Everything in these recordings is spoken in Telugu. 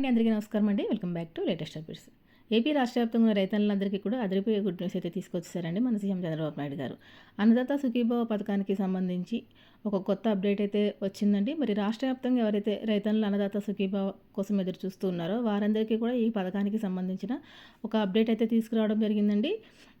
అండి అందరికీ నమస్కారం అండి. Welcome back to latest updates. AP రాష్ట్ర వ్యాప్తంగా ఉన్న కూడా అదిరిపోయే గుడ్ న్యూస్ అయితే తీసుకొచ్చేసారండి మన సీఎం చంద్రబాబు నాయుడు గారు. అన్నదాత సుఖీభావ పథకానికి సంబంధించి ఒక కొత్త అప్డేట్ అయితే వచ్చిందండి. మరి రాష్ట్ర వ్యాప్తంగా ఎవరైతే రైతన్నుల అన్నదాత సుఖీభావ కోసం ఎదురు చూస్తూ ఉన్నారో వారందరికీ కూడా ఈ పథకానికి సంబంధించిన ఒక అప్డేట్ అయితే తీసుకురావడం జరిగిందండి.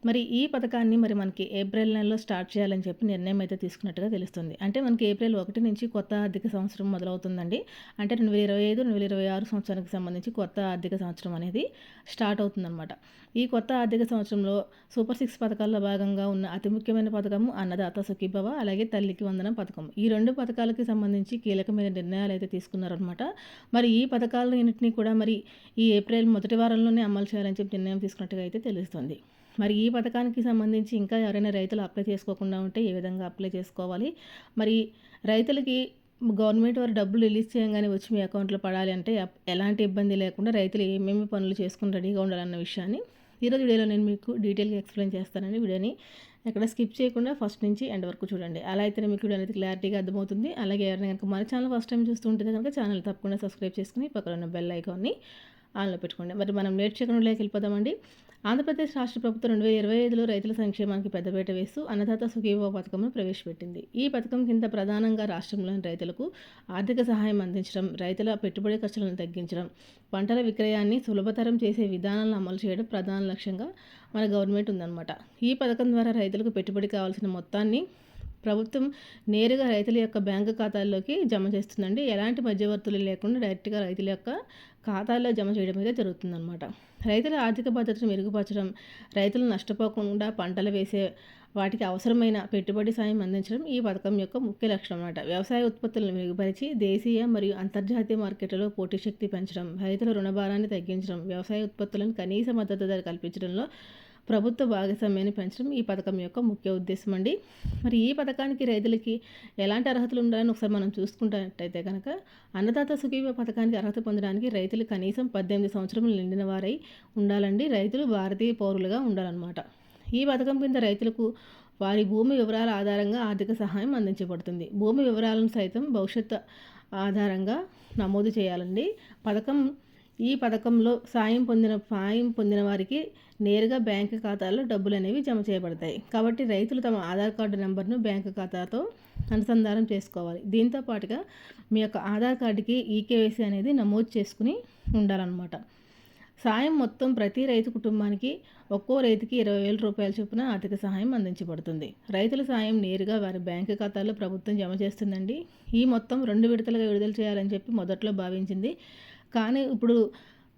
మరి ఈ పథకాన్ని మరి మనకి ఏప్రిల్ నెలలో స్టార్ట్ చేయాలని చెప్పి నిర్ణయం అయితే తీసుకున్నట్టుగా తెలుస్తుంది. అంటే మనకి ఏప్రిల్ ఒకటి నుంచి కొత్త ఆర్థిక సంవత్సరం మొదలవుతుందండి. అంటే రెండు వేల ఇరవై ఐదు రెండు వేల ఇరవై ఆరు సంవత్సరానికి సంబంధించి కొత్త ఆర్థిక సంవత్సరం అనేది స్టార్ట్ అవుతుందన్నమాట. ఈ కొత్త ఆర్థిక సంవత్సరంలో సూపర్ సిక్స్ పథకాల్లో భాగంగా ఉన్న అతి ముఖ్యమైన పథకము అన్నదాత సుఖీభవ అలాగే తల్లికి వందనం పథకం పథకం. ఈ రెండు పథకాలకి సంబంధించి కీలకమైన నిర్ణయాలు అయితే తీసుకున్నారనమాట మరి ఈ పథకాలన్నింటినీ కూడా మరి ఈ ఏప్రిల్ మొదటి వారంలోనే అమలు చేయాలని చెప్పి నిర్ణయం తీసుకున్నట్టుగా అయితే తెలుస్తుంది. మరి ఈ పథకానికి సంబంధించి ఇంకా ఎవరైనా రైతులు అప్లై చేసుకోకుండా ఉంటే ఏ విధంగా అప్లై చేసుకోవాలి? మరి రైతులకి గవర్నమెంట్ వారు డబ్బులు రిలీజ్ చేయగానే వచ్చి మీ అకౌంట్లో పడాలి అంటే ఎలాంటి ఇబ్బంది లేకుండా రైతులు ఏమేమి పనులు చేసుకుని రెడీగా ఉండాలన్న విషయాన్ని ఈరోజు వీడియోలో నేను మీకు డీటెయిల్గా ఎక్స్ప్లెయిన్ చేస్తానండి వీడియోని. ఎక్కడ స్కిప్ చేయకుండా ఫస్ట్ నుంచి ఎండ్ వరకు చూడండి. అలా అయితే మీకు వీడియో అనేది క్లారిటీగా అర్థమవుతుంది. అలాగే ఎవరైనా కనుక మన ఛానల్ ఫస్ట్ టైం చూస్తూ ఉంటే కనుక ఛానల్ తప్పకుండా సబ్స్క్రైబ్ చేసుకుని పక్కన ఉన్న బెల్ ఐకాన్ని ఆన్లో పెట్టుకోండి. మరి మనం లేట్ చేయకుండా వెళ్ళిపోదామండి. ఆంధ్రప్రదేశ్ రాష్ట్ర ప్రభుత్వం రెండు వేల ఇరవై ఐదులో రైతుల సంక్షేమానికి పెద్దపీట వేస్తూ అన్నదాత సుఖీభవ పథకంను ప్రవేశపెట్టింది. ఈ పథకం కింద ప్రధానంగా రాష్ట్రంలోని రైతులకు ఆర్థిక సహాయం అందించడం రైతుల పెట్టుబడి ఖర్చులను తగ్గించడం పంటల విక్రయాన్ని సులభతరం చేసే విధానాలను అమలు చేయడం ప్రధాన లక్ష్యంగా మన గవర్నమెంట్ ఉందన్నమాట. ఈ పథకం ద్వారా రైతులకు పెట్టుబడి కావాల్సిన మొత్తాన్ని ప్రభుత్వం నేరుగా రైతుల యొక్క బ్యాంకు ఖాతాల్లోకి జమ చేస్తుందండి. ఎలాంటి మధ్యవర్తులు లేకుండా డైరెక్ట్గా రైతుల యొక్క ఖాతాల్లో జమ చేయడం అయితే జరుగుతుందన్నమాట. రైతుల ఆర్థిక భద్రతను మెరుగుపరచడం రైతులు నష్టపోకుండా పంటలు వేసే వాటికి అవసరమైన పెట్టుబడి సాయం అందించడం ఈ పథకం యొక్క ముఖ్య లక్ష్యం అన్నమాట. వ్యవసాయ ఉత్పత్తులను మెరుగుపరిచి దేశీయ మరియు అంతర్జాతీయ మార్కెట్లలో పోటీ శక్తి పెంచడం రైతుల రుణభారాన్ని తగ్గించడం వ్యవసాయ ఉత్పత్తులను కనీస మద్దతు ధర కల్పించడంలో ప్రభుత్వ భాగస్వామ్యాన్ని పెంచడం ఈ పథకం యొక్క ముఖ్య ఉద్దేశం అండి. మరి ఈ పథకానికి రైతులకి ఎలాంటి అర్హతలు ఉండాలని ఒకసారి మనం చూసుకుంటున్నట్టయితే కనుక అన్నదాత సుఖీవ పథకానికి అర్హత పొందడానికి రైతులు కనీసం పద్దెనిమిది సంవత్సరములు నిండిన వారై ఉండాలండి. రైతులు భారతీయ పౌరులుగా ఉండాలన్నమాట. ఈ పథకం కింద రైతులకు వారి భూమి వివరాల ఆధారంగా ఆర్థిక సహాయం అందించబడుతుంది. భూమి వివరాలను సైతం భవిష్యత్తు ఆధారంగా నమోదు చేయాలండి. పథకం ఈ పథకంలో సాయం పొందిన సాయం పొందిన వారికి నేరుగా బ్యాంకు ఖాతాలో డబ్బులు అనేవి జమ చేయబడతాయి. కాబట్టి రైతులు తమ ఆధార్ కార్డు నెంబర్ను బ్యాంకు ఖాతాతో అనుసంధానం చేసుకోవాలి. దీంతో పాటుగా మీ యొక్క ఆధార్ కార్డుకి ఈకేవైసీ అనేది నమోదు చేసుకుని ఉండాలన్నమాట. సాయం మొత్తం ప్రతి రైతు కుటుంబానికి ఒక్కో రైతుకి ఇరవై వేల రూపాయల చొప్పున ఆర్థిక సహాయం అందించబడుతుంది. రైతుల సాయం నేరుగా వారి బ్యాంకు ఖాతాల్లో ప్రభుత్వం జమ చేస్తుందండి. ఈ మొత్తం రెండు విడతలుగా విడుదల చేయాలని చెప్పి మొదట్లో భావించింది కానీ ఇప్పుడు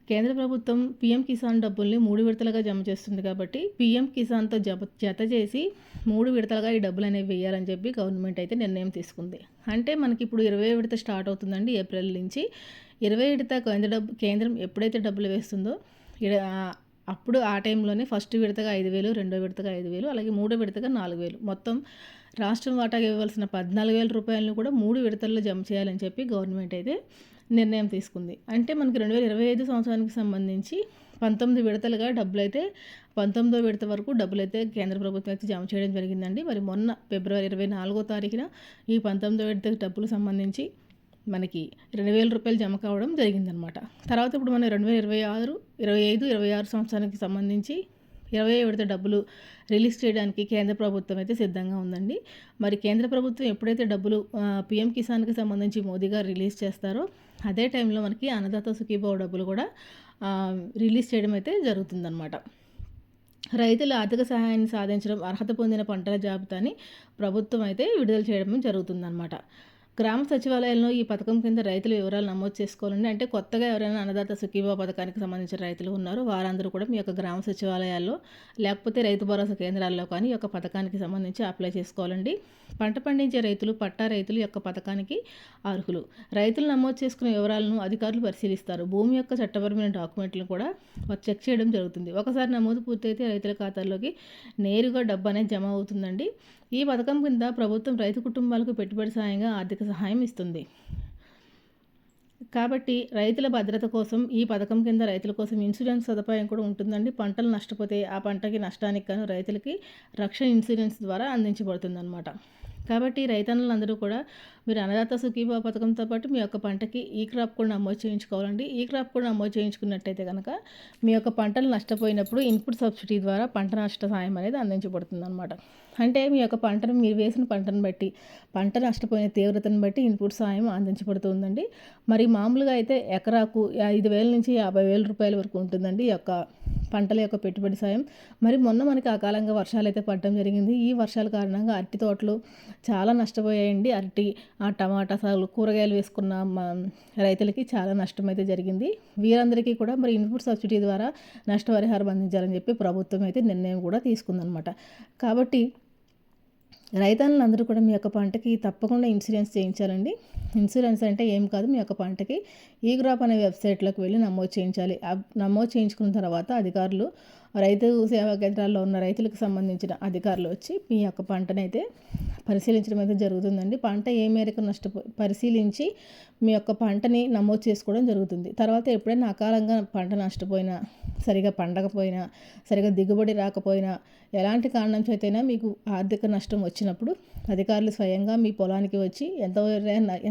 కేంద్ర ప్రభుత్వం పీఎం కిసాన్ డబ్బుల్ని మూడు విడతలుగా జమ చేస్తుంది కాబట్టి పీఎం కిసాన్తో జప జత చేసి మూడు విడతలుగా ఈ డబ్బులు అనేవి వేయాలని చెప్పి గవర్నమెంట్ అయితే నిర్ణయం తీసుకుంది. అంటే మనకి ఇప్పుడు ఇరవై విడత స్టార్ట్ అవుతుందండి ఏప్రిల్ నుంచి. ఇరవై విడత కేంద్ర డబ్బు కేంద్రం ఎప్పుడైతే డబ్బులు వేస్తుందో అప్పుడు ఆ టైంలోనే ఫస్ట్ విడతగా ఐదు వేలు రెండో విడతగా ఐదు వేలు అలాగే మూడో విడతగా నాలుగు వేలు. మొత్తం రాష్ట్రం వాటాగా ఇవ్వాల్సిన పద్నాలుగు వేల రూపాయలను కూడా మూడు విడతల్లో జమ చేయాలని చెప్పి గవర్నమెంట్ అయితే నిర్ణయం తీసుకుంది. అంటే మనకి రెండు వేల ఇరవై ఐదు సంవత్సరానికి సంబంధించి పంతొమ్మిది విడతలుగా డబ్బులు అయితే పంతొమ్మిదో విడత వరకు డబ్బులు అయితే కేంద్ర ప్రభుత్వం అయితే జమ చేయడం జరిగిందండి. మరి మొన్న ఫిబ్రవరి ఇరవై నాలుగో తారీఖున ఈ పంతొమ్మిదో విడత డబ్బులు సంబంధించి మనకి రెండు వేల రూపాయలు జమ కావడం జరిగిందనమాట తర్వాత ఇప్పుడు మనం రెండు వేల ఇరవై ఆరు ఇరవై ఐదు ఇరవై ఆరు సంవత్సరానికి సంబంధించి ఇరవై విడత డబ్బులు రిలీజ్ చేయడానికి కేంద్ర ప్రభుత్వం అయితే సిద్ధంగా ఉందండి. మరి కేంద్ర ప్రభుత్వం ఎప్పుడైతే డబ్బులు పిఎం కిసాన్కి సంబంధించి మోదీ గారు రిలీజ్ చేస్తారో అదే టైంలో మనకి అన్నదాత సుఖీభావ డబ్బులు కూడా రిలీజ్ చేయడం అయితే జరుగుతుందన్నమాట. రైతుల ఆర్థిక సహాయాన్ని సాధించడం అర్హత పొందిన పంటల జాబితాని ప్రభుత్వం అయితే విడుదల చేయడం జరుగుతుందన్నమాట. గ్రామ సచివాలయంలో ఈ పథకం కింద రైతుల వివరాలు నమోదు చేసుకోవాలండి. అంటే కొత్తగా ఎవరైనా అన్నదాత సుఖీభా పథకానికి సంబంధించిన రైతులు ఉన్నారో వారందరూ కూడా మీ యొక్క గ్రామ సచివాలయాల్లో లేకపోతే రైతు భరోసా కేంద్రాల్లో కానీ ఈ యొక్క పథకానికి సంబంధించి అప్లై చేసుకోవాలండి. పంట పండించే రైతులు పట్టా రైతులు యొక్క పథకానికి అర్హులు. రైతులు నమోదు చేసుకునే వివరాలను అధికారులు పరిశీలిస్తారు. భూమి యొక్క చట్టపరమైన డాక్యుమెంట్లను కూడా చెక్ చేయడం జరుగుతుంది. ఒకసారి నమోదు పూర్తయితే రైతుల ఖాతాల్లోకి నేరుగా డబ్బు అనేది జమ అవుతుందండి. ఈ పథకం కింద ప్రభుత్వం రైతు కుటుంబాలకు పెట్టుబడి సాయంగా ఆర్థిక సహాయం ఇస్తుంది. కాబట్టి రైతుల భద్రత కోసం ఈ పథకం కింద రైతుల కోసం ఇన్సూరెన్స్ సదుపాయం కూడా ఉంటుందండి. పంటలు నష్టపోతే ఆ పంటకి నష్టానికి కాను రైతులకి రక్షణ ఇన్సూరెన్స్ ద్వారా అందించబడుతుందన్నమాట. కాబట్టి రైతన్నులందరూ కూడా మీరు అన్నదాత సుఖీభావ పథకంతో పాటు మీ యొక్క పంటకి ఈ క్రాప్ కూడా నమోదు చేయించుకోవాలండి. ఈ క్రాప్ కూడా నమోదు చేయించుకున్నట్టయితే కనుక మీ యొక్క పంటలు నష్టపోయినప్పుడు ఇన్పుట్ సబ్సిడీ ద్వారా పంట నష్ట సాయం అనేది అందించబడుతుంది అనమాట అంటే మీ యొక్క పంటను మీరు వేసిన పంటను బట్టి పంట నష్టపోయిన తీవ్రతను బట్టి ఇన్పుట్ సాయం అందించబడుతుందండి. మరి మామూలుగా అయితే ఎకరాకు ఐదు వేల నుంచి యాభై వేల రూపాయల వరకు ఉంటుందండి ఈ యొక్క పంటల యొక్క పెట్టుబడి సాయం. మరి మొన్న మనకి అకాలంగా వర్షాలు అయితే పడడం జరిగింది. ఈ వర్షాల కారణంగా అరటి తోటలు చాలా నష్టపోయాయండి. అరటి ఆ టమాటా సాగులు కూరగాయలు వేసుకున్న రైతులకి చాలా నష్టం అయితే జరిగింది. వీరందరికీ కూడా మరి ఇన్పుట్ సబ్సిడీ ద్వారా నష్టపరిహారం అందించాలని చెప్పి ప్రభుత్వం అయితే నిర్ణయం కూడా తీసుకుందనమాట కాబట్టి రైతన్నులందరూ కూడా మీ యొక్క పంటకి తప్పకుండా ఇన్సూరెన్స్ చేయించాలండి. ఇన్సూరెన్స్ అంటే ఏం కాదు మీ యొక్క పంటకి ఈ గ్రాప్ అనే వెబ్సైట్లోకి వెళ్ళి నమోదు చేయించాలి. నమోదు చేయించుకున్న తర్వాత అధికారులు రైతు సేవా కేంద్రాల్లో ఉన్న రైతులకు సంబంధించిన అధికారులు వచ్చి మీ యొక్క పంటనైతే పరిశీలించడం అయితే జరుగుతుందండి. పంట ఏ మేరకు నష్ట పరిశీలించి మీ యొక్క పంటని నమోదు చేసుకోవడం జరుగుతుంది. తర్వాత ఎప్పుడైనా అకాలంగా పంట నష్టపోయినా సరిగా పండకపోయినా సరిగా దిగుబడి రాకపోయినా ఎలాంటి కారణం చేతైనా మీకు ఆర్థిక నష్టం వచ్చినప్పుడు అధికారులు స్వయంగా మీ పొలానికి వచ్చి ఎంత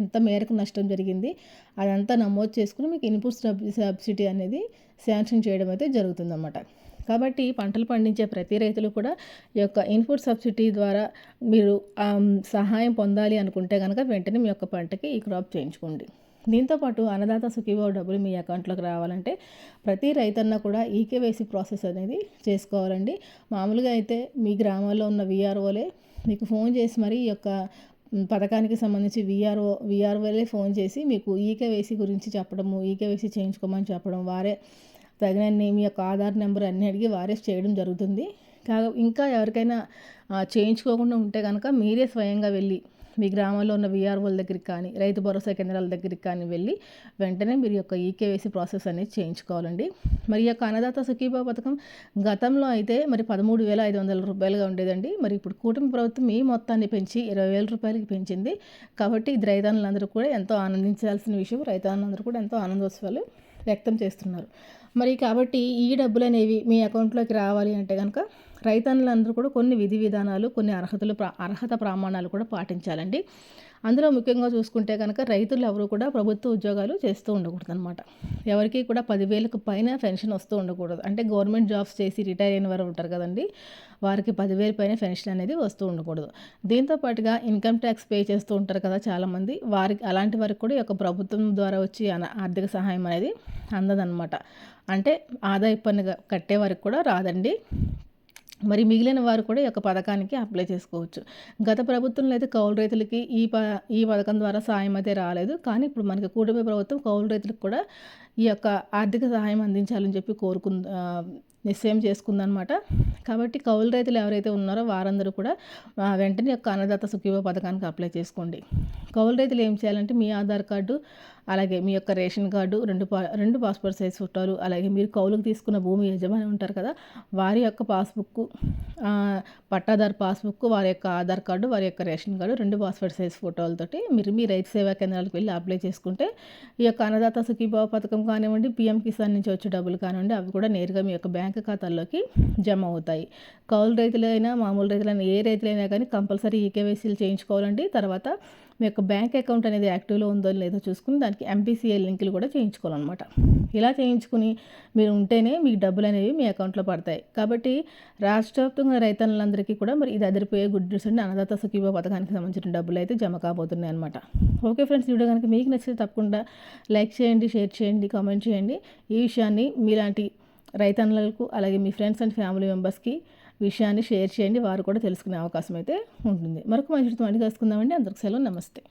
ఎంత మేరకు నష్టం జరిగింది అదంతా నమోదు చేసుకుని మీకు ఇన్పుట్ సబ్సిడీ అనేది శాంక్షన్ చేయడం అయితే జరుగుతుందన్నమాట. కాబట్టి పంటలు పండించే ప్రతి రైతులు కూడా ఈ యొక్క ఇన్పుట్ సబ్సిడీ ద్వారా మీరు సహాయం పొందాలి అనుకుంటే కనుక వెంటనే మీ యొక్క పంటకి ఈ క్రాప్ చేయించుకోండి. దీంతోపాటు అన్నదాత సుఖీభావ డబ్బులు మీ అకౌంట్లోకి రావాలంటే ప్రతి రైతన్న కూడా ఈకేవైసీ ప్రాసెస్ అనేది చేసుకోవాలండి. మామూలుగా అయితే మీ గ్రామాల్లో ఉన్న విఆర్ఓలే మీకు ఫోన్ చేసి మరి ఈ యొక్క పథకానికి సంబంధించి విఆర్ఓ విఆర్ఓలే ఫోన్ చేసి మీకు ఈకేవైసీ గురించి చెప్పడము ఈకేవైసీ చేయించుకోమని చెప్పడం వారే తగిన నేమ్ యొక్క ఆధార్ నెంబర్ అన్నీ అడిగి వారేస్ చేయడం జరుగుతుంది. కాగా ఇంకా ఎవరికైనా చేయించుకోకుండా ఉంటే కనుక మీరే స్వయంగా వెళ్ళి మీ గ్రామంలో ఉన్న విఆర్ఓల దగ్గరికి కానీ రైతు భరోసా కేంద్రాల దగ్గరికి కానీ వెళ్ళి వెంటనే మీరు యొక్క ఈకేవైసీ ప్రాసెస్ అనేది చేయించుకోవాలండి. మరి యొక్క అన్నదాత సుఖీభా పథకం గతంలో అయితే మరి పదమూడు వేల ఐదు వందల రూపాయలుగా ఉండేదండి. మరి ఇప్పుడు కూటమి ప్రభుత్వం ఈ మొత్తాన్ని పెంచి ఇరవై వేల రూపాయలకి పెంచింది. కాబట్టి ఇది రైతాన్నులందరూ కూడా ఎంతో ఆనందించాల్సిన విషయం రైతాన్నులందరూ కూడా ఎంతో ఆనందోత్సవాలు వ్యక్తం చేస్తున్నారు. మరి కాబట్టి ఈ డబ్బులు అనేవి మీ అకౌంట్లోకి రావాలి అంటే కనుక రైతన్నులందరూ కూడా కొన్ని విధి విధానాలు కొన్ని అర్హతలు అర్హత ప్రమాణాలు కూడా పాటించాలండి. అందులో ముఖ్యంగా చూసుకుంటే కనుక రైతులు ఎవరు కూడా ప్రభుత్వ ఉద్యోగాలు చేస్తూ ఉండకూడదు అనమాట ఎవరికి కూడా పదివేలకు పైన పెన్షన్ వస్తూ ఉండకూడదు. అంటే గవర్నమెంట్ జాబ్స్ చేసి రిటైర్ అయిన వారు ఉంటారు కదండి వారికి పదివేల పైన పెన్షన్ అనేది వస్తూ ఉండకూడదు. దీంతో పాటుగా ఇన్కమ్ ట్యాక్స్ పే చేస్తూ ఉంటారు కదా చాలామంది వారికి అలాంటి వారికి కూడా ఒక ప్రభుత్వం ద్వారా వచ్చి ఆర్థిక సహాయం అనేది అందదనమాట అంటే ఆదాయ పన్ను కట్టే వారికి కూడా రాదండి. మరి మిగిలిన వారు కూడా ఈ యొక్క పథకానికి అప్లై చేసుకోవచ్చు. గత ప్రభుత్వంలో అయితే కౌలు రైతులకి ఈ ప ఈ పథకం ద్వారా సాయం అయితే రాలేదు. కానీ ఇప్పుడు మనకి కూటమి ప్రభుత్వం కౌలు రైతులకు కూడా ఈ యొక్క ఆర్థిక సహాయం అందించాలని చెప్పి కోరుకుందా నిశ్చయం చేసుకుందనమాట కాబట్టి కౌలు రైతులు ఎవరైతే ఉన్నారో వారందరూ కూడా వెంటనే యొక్క అన్నదాత సుఖీభ పథకానికి అప్లై చేసుకోండి. కౌలు రైతులు ఏం చేయాలంటే మీ ఆధార్ కార్డు అలాగే మీ యొక్క రేషన్ కార్డు రెండు పా రెండు పాస్పోర్ట్ సైజ్ ఫోటోలు అలాగే మీరు కౌలుకు తీసుకున్న భూమి యజమాని ఉంటారు కదా వారి యొక్క పాస్బుక్ పట్టాదారు పాస్బుక్ వారి యొక్క ఆధార్ కార్డు వారి యొక్క రేషన్ కార్డు రెండు పాస్పోర్ట్ సైజ్ ఫోటోలతోటి మీరు మీ రైతు సేవా కేంద్రాలకు వెళ్ళి అప్లై చేసుకుంటే ఈ యొక్క అన్నదాత సుఖీభావ పథకం కానివ్వండి పిఎం కిసాన్ నుంచి వచ్చే డబ్బులు కానివ్వండి అవి కూడా నేరుగా మీ యొక్క బ్యాంక్ ఖాతాల్లోకి జమ అవుతాయి. కౌలు రైతులైనా మామూలు రైతులైనా ఏ రైతులైనా కానీ కంపల్సరీ ఈకేవైసీలు చేయించుకోవాలండి. తర్వాత మీ యొక్క బ్యాంక్ అకౌంట్ అనేది యాక్టివ్లో ఉందో లేదో చూసుకుని దానికి ఎంపీసీఐ లింకులు కూడా చేయించుకోవాలన్నమాట. ఇలా చేయించుకుని మీరు ఉంటేనే మీకు డబ్బులు అనేవి మీ అకౌంట్లో పడతాయి. కాబట్టి రాష్ట్ర వ్యాప్తంగా రైతన్నులందరికీ కూడా మరి ఇది అదిరిపోయే గుడ్ న్యూస్ అండి. అన్నదాత సుఖీభ పథకానికి సంబంధించిన డబ్బులు అయితే జమ కాబోతున్నాయి అనమాట ఓకే ఫ్రెండ్స్ వీడియో కనుక మీకు నచ్చితే తప్పకుండా లైక్ చేయండి షేర్ చేయండి కామెంట్ చేయండి. ఈ విషయాన్ని మీలాంటి రైతన్నులకు అలాగే మీ ఫ్రెండ్స్ అండ్ ఫ్యామిలీ మెంబర్స్కి విషయాన్ని షేర్ చేయండి వారు కూడా తెలుసుకునే అవకాశం అయితే ఉంటుంది. మరొక మంచి వండి కలుసుకుందామండి. అందరికి సెలవు. నమస్తే.